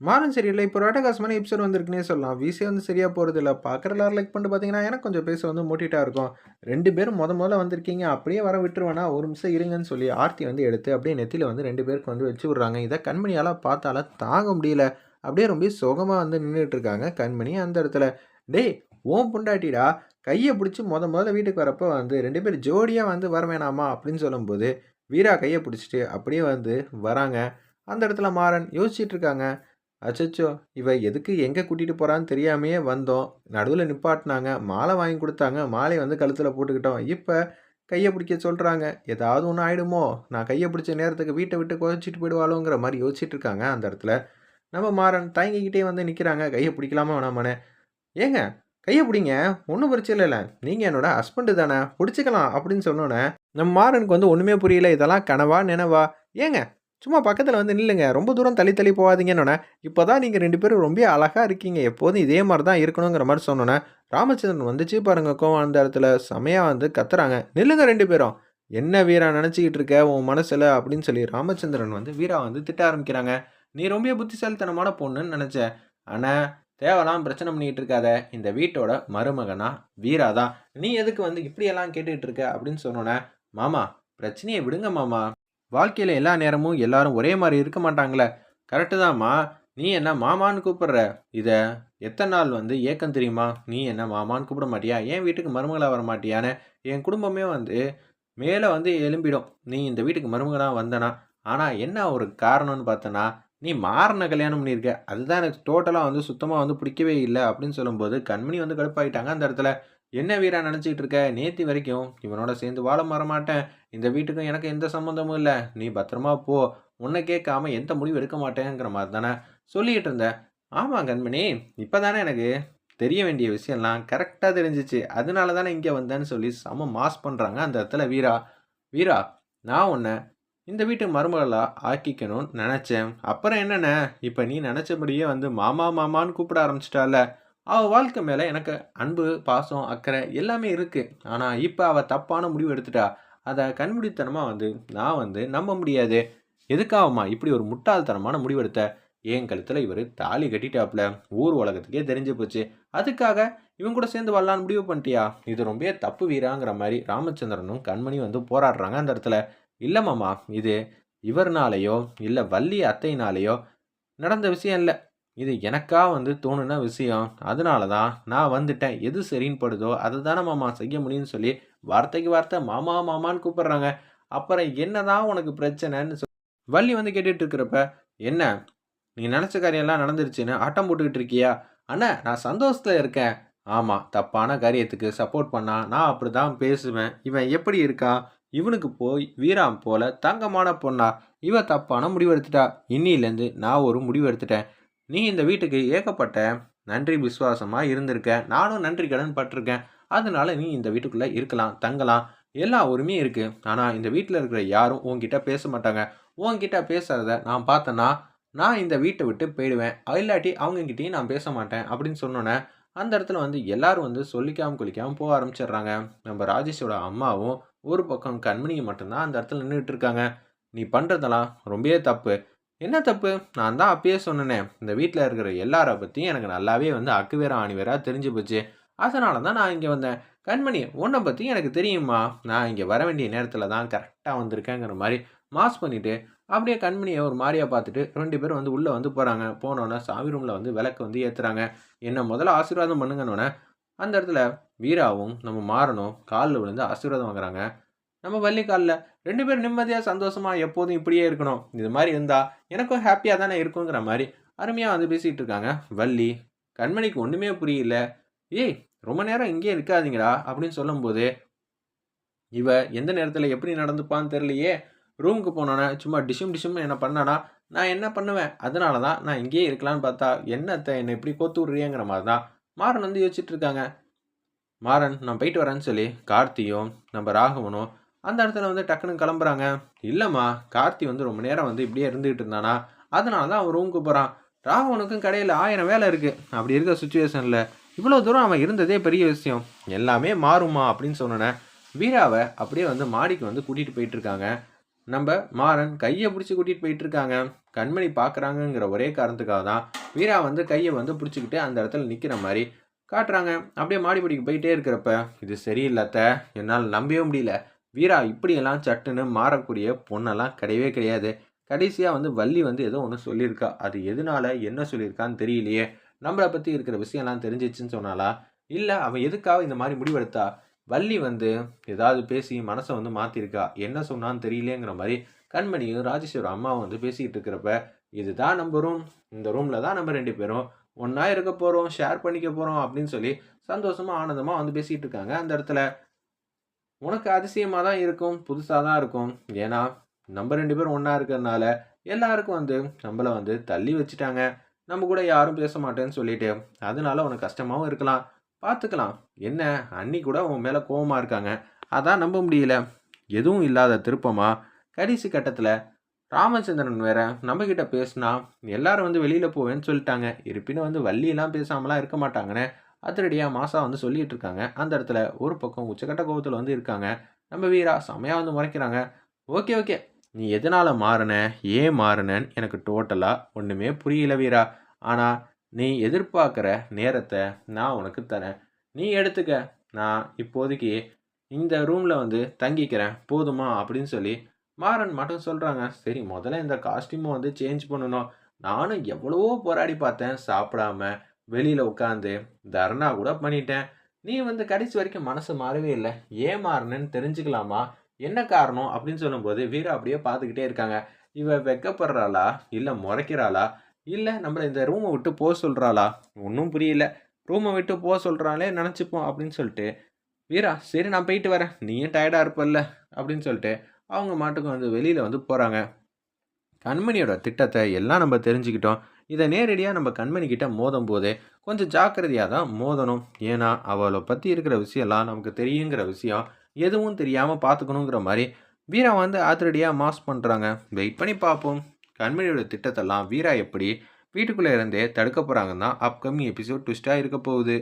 மாறன் சரியில்லை இப்போ ஒரு அட்டகாசமான எபிசோட் வந்திருக்குன்னே சொல்லலாம். விசியே வந்து சரியாக போகிறது இல்லை பார்க்குற எல்லாரும் லைக் பண்ணிட்டு பார்த்தீங்கன்னா, எனக்கு கொஞ்சம் பேச வந்து மூட்டிட்டா இருக்கும். ரெண்டு பேரும் முத முதல்ல வந்திருக்கீங்க. அப்படியே வர விட்டுருவேனா, ஒரு நிமிஷம் இருங்கன்னு சொல்லி ஆர்த்தி வந்து எடுத்து அப்படியே நெத்தியில் வந்து ரெண்டு பேருக்கு வந்து வச்சு விட்றாங்க இதை கண்மணியால் பார்த்தால தாங்க முடியல. அப்படியே ரொம்ப சுகமாக வந்து நின்றுட்டு இருக்காங்க கண்மணி அந்த இடத்துல. "டேய் ஓம் புண்டாட்டிடா கையை பிடிச்சி முத முதல்ல வீட்டுக்கு வரப்போ வந்து ரெண்டு பேர் ஜோடியாக வந்து வர வேணாமா?" அப்படின்னு சொல்லும்போது, வீரா கையை பிடிச்சிட்டு அப்படியே வந்து வராங்க. அந்த இடத்துல மாறன் யோசிச்சுட்டு இருக்காங்க. அச்சச்சோ! இவ எதுக்கு எங்கே கூட்டிகிட்டு போகிறான்னு தெரியாமையே வந்தோம். நடுவில் நிப்பாட்டினாங்க மாலை வாங்கி கொடுத்தாங்க மாலை வந்து கழுத்தில் போட்டுக்கிட்டோம். இப்போ கையை பிடிக்க சொல்கிறாங்க ஏதாவது ஒன்று ஆகிடுமோ நான் கையை பிடிச்ச நேரத்துக்கு வீட்டை விட்டு குறைச்சிட்டு போயிடுவாளோங்கிற மாதிரி யோசிச்சுட்டு இருக்காங்க அந்த இடத்துல. நம்ம மாறன் தயங்கிக்கிட்டே வந்து நிற்கிறாங்க கையை பிடிக்கலாமா வேணாமான்னு. "ஏங்க கையை பிடிங்க. ஒன்றும் பிரச்சனை இல்லை நீங்கள் என்னோட ஹஸ்பண்டு தானே. பிடிச்சிக்கலாம் அப்படின்னு சொன்னோன்னே நம்ம மாறனுக்கு வந்து ஒன்றுமே புரியல. இதெல்லாம் கனவா? நினைவா? "ஏங்க சும்மா பக்கத்தில் வந்து நில்லுங்க. ரொம்ப தூரம் தள்ளி தள்ளி போகாதீங்கன்னோனே, இப்பதான் நீங்க 2 பேரும் ரொம்ப அழகாக இருக்கீங்க. எப்போதும் இதே மாதிரி தான் இருக்கணுங்கிற மாதிரி சொன்னோன்னே ராமச்சந்திரன் வந்துச்சு பாருங்க கோவம் அந்த இடத்துல. செமையாக வந்து கத்துறாங்க. "நில்லுங்க ரெண்டு பேரும். என்ன வீரா நினச்சிக்கிட்டு இருக்க உன் மனசில் அப்படின்னு சொல்லி ராமச்சந்திரன் வந்து வீரா வந்து திட்ட ஆரம்பிக்கிறாங்க. "நீ ரொம்ப புத்திசாலித்தனமான பொண்ணுன்னு நினச்ச ஆனால் தேவலாம் பிரச்சனை பண்ணிக்கிட்டு இருக்காத. இந்த வீட்டோட மருமகனா வீரா தான். நீ எதுக்கு வந்து இப்படியெல்லாம் கேட்டுக்கிட்டு இருக்க?" அப்படின்னு சொன்னோனே, "மாமா பிரச்சனையை விடுங்க மாமா. வாழ்க்கையில் எல்லா நேரமும் எல்லாரும் ஒரே மாதிரி இருக்க மாட்டாங்களே கரெக்ட்டு தான்மா நீ என்ன மாமான்னு கூப்பிடுற. இதை எத்தனை நாள் வந்து ஏக்கம் தெரியுமா? நீ என்ன மாமான்னு கூப்பிட மாட்டியா? என் வீட்டுக்கு மருமகளா வரமாட்டியான்னு என் குடும்பமே வந்து மேலே வந்து எழும்பிடும். நீ இந்த வீட்டுக்கு மருமகனாக வந்தனா. ஆனால் என்ன ஒரு காரணம்னு பார்த்தனா நீ மாறின கல்யாணம் பண்ணியிருக்க. அதுதான் எனக்கு டோட்டலாக வந்து சுத்தமாக வந்து பிடிக்கவே இல்லை அப்படின்னு சொல்லும்போது, கண்மணி வந்து கடுப்பாயிட்டாங்க அந்த இடத்துல. "என்ன வீரா நினச்சிக்கிட்டு இருக்க? நேத்தி வரைக்கும் இவனோட சேர்ந்து வாழ வரமாட்டேன். இந்த வீட்டுக்கும் எனக்கு எந்த சம்மந்தமும் இல்லை நீ பத்திரமா போ. உன்னை கேட்காம எந்த முடிவும் எடுக்க மாட்டேங்கிற மாதிரி தானே சொல்லிக்கிட்டு இருந்த." ஆமாம் கண்மணி. இப்போ தானே எனக்கு தெரிய வேண்டிய விஷயம்லாம் கரெக்டாக தெரிஞ்சிச்சு அதனால தானே இங்கே வந்தேன்னு" சொல்லி செம மாஸ் பண்ணுறாங்க அந்த இடத்துல வீரா. "வீரா நான் உன்னை இந்த வீட்டு மருமகளாக ஆக்கிக்கணும்னு நினச்சேன் அப்புறம் என்னண்ணே, இப்போ நீ நினச்சபடியே வந்து மாமா மாமான்னு கூப்பிட ஆரம்பிச்சிட்டால அவள் வாழ்க்கை மேலே எனக்கு அன்பு, பாசம், அக்கறை எல்லாமே இருக்குது ஆனால் இப்போ அவள் தப்பான முடிவு எடுத்துட்டா. அதை கண்முடித்தனமாக வந்து நான் வந்து நம்ப முடியாது. எதுக்காகம்மா இப்படி ஒரு முட்டாள்தனமான முடிவெடுத்த? என் கழுத்தில் இவர் தாலி கட்டிட்டாப்புல ஊர் உலகத்துக்கே தெரிஞ்சு போச்சு. அதுக்காக இவன் கூட சேர்ந்து வரலான்னு முடிவு பண்ணிட்டியா? இது ரொம்பவே தப்பு வீராங்கிற மாதிரி ராமச்சந்திரனும், கண்மணியும் வந்து போராடுறாங்க அந்த இடத்துல. "இல்ல மாமா. இது இவர்னாலேயோ இல்லை வள்ளி அத்தையினாலேயோ நடந்த விஷயம் இல்லை இது எனக்கா வந்து தோணுன விஷயம். அதனால தான் நான் வந்துட்டேன். எது சரின்னு படுதோ அதை தானே மாமா செய்ய முடியும்னு" சொல்லி வார்த்தைக்கு வார்த்தை மாமா மாமான்னு கூப்பிடுறாங்க. "அப்புறம் என்னதான் உனக்கு பிரச்சனைன்னு" சொல் வள்ளி வந்து கேட்டுட்டு இருக்கிறப்ப, "என்ன நீ நினச்ச காரியம்லாம் நடந்துருச்சுன்னு ஆட்டம் போட்டுக்கிட்டு இருக்கியா?" "அண்ணே நான் சந்தோஷத்தில் இருக்கேன்." ஆமாம் தப்பான காரியத்துக்கு சப்போர்ட் பண்ணா நான் அப்படிதான் பேசுவேன். இவன் எப்படி இருக்கான்? இவனுக்கு போய் வீராம் போல தங்கமான பொண்ணா? இவ தப்பான முடிவு எடுத்துட்டா. இன்னிலேருந்து நான் ஒரு முடிவு எடுத்துட்டேன். நீ இந்த வீட்டுக்கு ஏகப்பட்ட நன்றி விசுவாசமாக இருந்திருக்க. நானும் நன்றி கடன் பட்டிருக்கேன் அதனால நீ இந்த வீட்டுக்குள்ளே இருக்கலாம், தங்கலாம். எல்லா உரிமையும் இருக்குது ஆனால் இந்த வீட்டில் இருக்கிற யாரும் உங்ககிட்ட பேச மாட்டாங்க. உங்ககிட்ட பேசுகிறத நான் பார்த்தேன்னா, நான் இந்த வீட்டை விட்டு போயிடுவேன். இல்லாட்டி அவங்ககிட்டயும் நான் பேச மாட்டேன்." அப்படின்னு சொன்னோன்னே அந்த இடத்துல வந்து எல்லாரும் வந்து சொல்லிக்காமல் குளிக்காமல் போக ஆரம்பிச்சிடுறாங்க நம்ம ராஜேஷோட அம்மாவும், ஒரு பக்கம் கண்மணியும் மட்டும்தான் அந்த இடத்துல நின்றுட்டு இருக்காங்க. "நீ பண்ணுறதெல்லாம் ரொம்பவே தப்பு." "என்ன தப்பு? நான் தான் அப்பயே சொன்னேனே. இந்த வீட்டில் இருக்கிற எல்லாரை பற்றியும் எனக்கு நல்லாவே வந்து அக்குவேரா ஆணிவேரா தெரிஞ்சு போச்சு. அதனால தான் நான் இங்கே வந்தேன்." "கண்மணி உன்னை பற்றியும் எனக்கு தெரியுமா நான் இங்கே வர வேண்டிய நேரத்தில் தான் கரெக்டாக வந்திருக்கேங்கிற" மாதிரி மாஸ் பண்ணிவிட்டு அப்படியே கண்மணியை ஒரு மாதிரியாக பார்த்துட்டு ரெண்டு பேரும் வந்து உள்ளே வந்து போகிறாங்க போனோன்னே சாமி ரூமில் வந்து விளக்கு வந்து ஏற்றுறாங்க "என்ன முதல்ல ஆசீர்வாதம் பண்ணுங்கன்னொன்னே அந்த இடத்துல வீராவும், நம்ம மாறனும் காலில் விழுந்து ஆசீர்வாதம் வாங்குறாங்க. நம்ம வள்ளி காலில் ரெண்டு பேரும் நிம்மதியாக சந்தோஷமாக எப்போதும் இப்படியே இருக்கணும். இது மாதிரி இருந்தால் எனக்கும் ஹாப்பியாக தானே இருக்குங்கிற" மாதிரி அருமையாக வந்து பேசிகிட்டு இருக்காங்க வள்ளி. கண்மணிக்கு ஒன்றுமே புரியல. "ஏய் ரொம்ப நேரம் இங்கேயே நிக்காதீங்கடா" அப்படின்னு சொல்லும்போது, இவ எந்த நேரத்தில் எப்படி நடந்துப்பான்னு தெரியலையே. ரூமுக்கு போனோன்னே சும்மா டிஷும் டிஷும் என்ன பண்ணானா, நான் என்ன பண்ணுவேன்? அதனால தான் நான் இங்கேயே இருக்கலாம்னு பார்த்தா, என்னத்தை என்னை இப்படி கோத்து விடுறியேங்கிற" மாதிரி தான் மாறன் வந்து யோசிச்சுட்டு இருக்காங்க. மாறன் நான் போயிட்டு வரேன்னு சொல்லி கார்த்தியும், நம்ம ராகவனும் அந்த இடத்துல வந்து டக்குன்னு கிளம்புறாங்க. இல்லைம்மா கார்த்தி வந்து ரொம்ப நேரம் வந்து இப்படியே இருந்துகிட்டு இருந்தானா, அதனால தான் அவன் ரூமுக்கு போகிறான் ராகவனுக்கும் கடையில் ஆயிரம் வேலை இருக்குது அப்படி இருக்க சுச்சுவேஷனில் இவ்வளோ தூரம் அவன் இருந்ததே பெரிய விஷயம். எல்லாமே மாறும்மா" அப்படின்னு சொன்னோனே, வீராவை அப்படியே வந்து மாடிக்கு வந்து கூட்டிகிட்டு போயிட்டுருக்காங்க நம்ம மாறன் கையை பிடிச்சி கூட்டிகிட்டு போயிட்டுருக்காங்க கண்மணி பார்க்குறாங்கங்கிற ஒரே காரணத்துக்காக தான் வீரா வந்து கையை வந்து பிடிச்சிக்கிட்டு அந்த இடத்துல நிற்கிற மாதிரி காட்டுறாங்க. அப்படியே மாடிப்படிக்கு போயிட்டே இருக்கிறப்ப இது சரியில்லாத என்னால் நம்பவே முடியல. வீரா இப்படியெல்லாம் சட்டுன்னு மாறக்கூடிய பொண்ணெல்லாம் கிடையவே கிடையாது. கடைசியாக வந்து வள்ளி வந்து ஏதோ ஒன்று சொல்லியிருக்கா. அது எதனால என்ன சொல்லியிருக்கான்னு தெரியலையே. நம்மளை பற்றி இருக்கிற விஷயம்லாம் தெரிஞ்சிச்சுன்னு சொன்னாலா இல்லை அவன் எதுக்காக இந்த மாதிரி முடிவெடுத்தா? வள்ளி வந்து ஏதாவது பேசி மனசை வந்து மாற்றிருக்கா என்ன சொன்னான்னு தெரியலேங்கிற மாதிரி கண்மணியும் ராஜேஸ்வர அம்மாவும் வந்து பேசிக்கிட்டு இருக்கிறப்ப இதுதான் நம்ம ரூம் இந்த ரூமில் தான் நம்ம ரெண்டு பேரும் ஒன்றா இருக்க போகிறோம் ஷேர் பண்ணிக்க போகிறோம் அப்படின்னு சொல்லி சந்தோஷமாக ஆனந்தமாக வந்து பேசிகிட்டு இருக்காங்க அந்த இடத்துல. உனக்கு அதிசயமாக தான் இருக்கும் புதுசாக தான் இருக்கும். ஏன்னா நம்ம ரெண்டு பேரும் ஒன்றா இருக்கிறதுனால எல்லாருக்கும் வந்து நம்மளை வந்து தள்ளி வச்சுட்டாங்க. நம்ம கூட யாரும் பேச மாட்டேன்னு சொல்லிட்டு அதனால உனக்கு கஷ்டமாகவும் இருக்கலாம். பார்த்துக்கலாம் என்ன? அன்னி கூட உன் மேலே கோவமாக இருக்காங்க. அதான் நம்ப முடியல. எதுவும் இல்லாத திருப்பமாக கடைசி கட்டத்தில் ராமச்சந்திரன் வேற நம்மக்கிட்ட பேசினா எல்லாரும் வந்து வெளியில் போவேன்னு சொல்லிட்டாங்க. இருப்பினும் வந்து வள்ளியெல்லாம் பேசாமலாம் இருக்க மாட்டாங்கன்னு அதிரடியாக மாசா வந்து சொல்லிகிட்டு இருக்காங்க அந்த இடத்துல ஒரு பக்கம் உச்சக்கட்ட கோபத்தில் வந்து இருக்காங்க. நம்ம வீரா செமையாக வந்து முறைக்கிறாங்க. Okay okay. நீ எதனால் மாறின? ஏன் மாறினன்னு எனக்கு டோட்டலாக ஒன்றுமே புரியல வீரா. ஆனால் நீ எதிர்பார்க்குற நேரத்தை நான் உனக்கு தரேன். நீ எடுத்துக்க. நான் இப்போதைக்கு இந்த ரூமில் வந்து தங்கிக்கிறேன். போதுமா? அப்படின்னு சொல்லி மாறன் மட்டும் சொல்கிறாங்க சரி முதல்ல இந்த காஸ்டியூமை வந்து சேஞ்ச் பண்ணணும். நானும் எவ்வளவோ போராடி பார்த்தேன். சாப்பிடாம வெளியில் உட்காந்து தர்ணா கூட பண்ணிட்டேன். நீ வந்து கடைசி வரைக்கும் மனசு மாறவே இல்லை. ஏன் மாறினேன்னு தெரிஞ்சுக்கலாமா? என்ன காரணம்? அப்படின்னு சொல்லும்போது வீரா அப்படியே பார்த்துக்கிட்டே இருக்காங்க. இவ வெக்கப்படுறாளா? இல்லை முறைக்கிறாளா? இல்லை நம்மளை இந்த ரூமை விட்டு போக சொல்கிறாளா ஒன்றும் புரியல. ரூமை விட்டு போக சொல்கிறாளே நினச்சிப்போம் அப்படின்னு சொல்லிட்டு வீரா சரி நான் போயிட்டு வரேன். நீயும் டயர்டாக இருப்பல்ல? அப்படின்னு சொல்லிட்டு அவங்க மாட்டுக்கும் வந்து வெளியில் வந்து போகிறாங்க கண்மணியோட திட்டத்தை எல்லாம் நம்ம தெரிஞ்சுக்கிட்டோம். இதை நேரடியாக நம்ம கண்மணி கிட்ட மோதும் போதே கொஞ்சம் ஜாக்கிரதையாக தான் மோதணும். ஏன்னா அவளை பற்றி இருக்கிற விஷயம்லாம் நமக்கு தெரியுங்கிற விஷயம் எதுவும் தெரியாமல் பார்த்துக்கணுங்கிற மாதிரி வீரா வந்து ஆத்திரடியாக மாஸ் பண்ணுறாங்க வெயிட் பண்ணி பார்ப்போம் கண்மணியோட திட்டத்தெல்லாம் வீரா எப்படி வீட்டுக்குள்ளே இருந்தே தடுக்க போகிறாங்கன்னா அப்கமிங் எபிசோட் ட்விஸ்ட்டாக இருக்க போகுது.